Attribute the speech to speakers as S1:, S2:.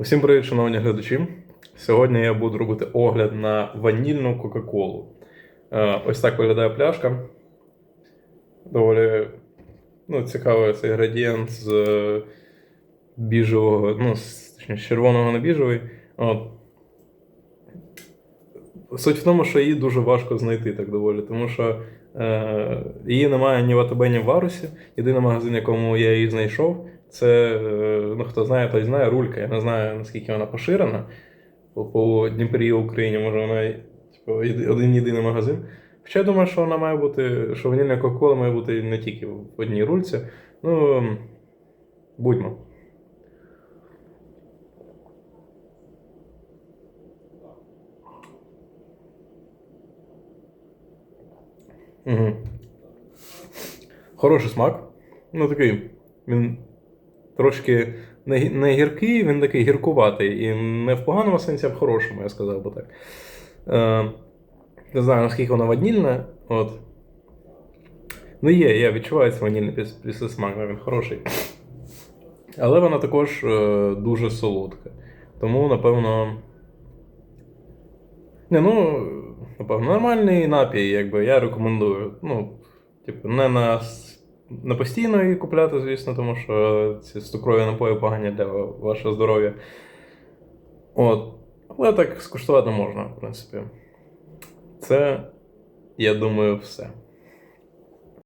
S1: Усім привіт, шановні глядачі. Сьогодні я буду робити огляд на ванільну Кока-Колу. Е, Ось так виглядає пляшка. Доволі ну, цікавий цей градієнт з біжевого, ну, з, червоного на біжевий. От. Суть в тому, що її дуже важко знайти так доволі, тому що е, її немає ні в АТБ, ні в Варусі. Єдиний магазин, якому я її знайшов, це, е, ну хто знає, той знає, рулька. Я не знаю, наскільки вона поширена. По, Дніпрі і Україні, може, вона типу, один єдиний магазин. Хоча я думаю, що вона має бути, що ванільна Кока-Кола має бути не тільки в одній рульці. Ну, будьмо. Угу. Хороший смак. Ну такий. Він трошки не, гіркий, він такий гіркуватий. І не в поганому сенсі, а в хорошому, я сказав би так. Е, не знаю, наскільки вона ванільна. От. Ну є, я відчуваю цей ванільний піс- післесмак, він хороший. Але вона також е, дуже солодка. Тому, напевно. Не, ну, напевно, нормальний напій, якби я рекомендую. Ну, типу, не на, на постійно її купляти, звісно, тому що ці цукрові напої погані для вашого здоров'я. От. Але так скуштувати можна, в принципі. Це, я думаю, все.